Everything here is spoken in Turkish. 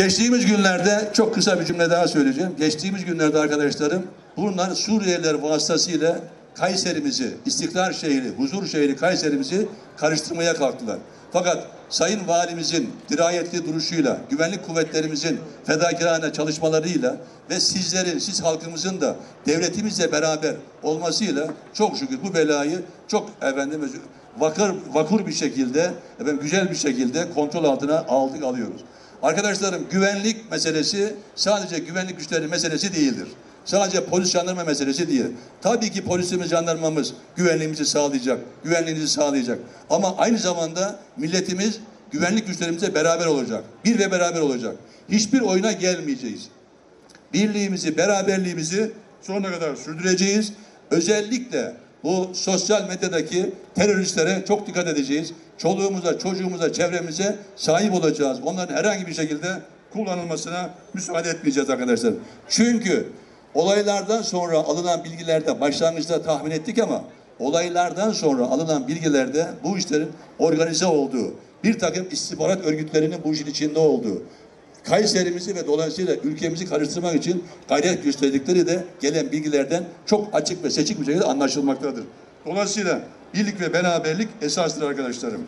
Geçtiğimiz günlerde çok kısa bir cümle daha söyleyeceğim. Geçtiğimiz günlerde arkadaşlarım bunlar Suriyeliler vasıtasıyla Kayserimizi, İstiklal şehri, huzur şehri Kayserimizi karıştırmaya kalktılar. Fakat Sayın Valimizin dirayetli duruşuyla, güvenlik kuvvetlerimizin fedakarane çalışmalarıyla ve sizlerin, siz halkımızın da devletimizle beraber olmasıyla çok şükür bu belayı çok efendim vakır, vakur bir şekilde, efendim güzel bir şekilde kontrol altına aldık alıyoruz. Arkadaşlarım güvenlik meselesi sadece güvenlik güçlerinin meselesi değildir. Sadece polis jandarma meselesi değil. Tabii ki polisimiz, jandarmamız güvenliğimizi sağlayacak, güvenliğimizi sağlayacak. Ama aynı zamanda milletimiz güvenlik güçlerimizle beraber olacak. Bir ve beraber olacak. Hiçbir oyuna gelmeyeceğiz. Birliğimizi, beraberliğimizi sonuna kadar sürdüreceğiz. Özellikle bu sosyal medyadaki teröristlere çok dikkat edeceğiz. Çoluğumuza, çocuğumuza, çevremize sahip olacağız. Onların herhangi bir şekilde kullanılmasına müsaade etmeyeceğiz arkadaşlar. Çünkü olaylardan sonra alınan bilgilerde başlangıçta tahmin ettik ama olaylardan sonra alınan bilgilerde bu işlerin organize olduğu, bir takım istihbarat örgütlerinin bu işin içinde olduğu, Kayserimizi ve dolayısıyla ülkemizi karıştırmak için gayret gösterdikleri de gelen bilgilerden çok açık ve seçik bir şekilde anlaşılmaktadır. Dolayısıyla birlik ve beraberlik esastır arkadaşlarım.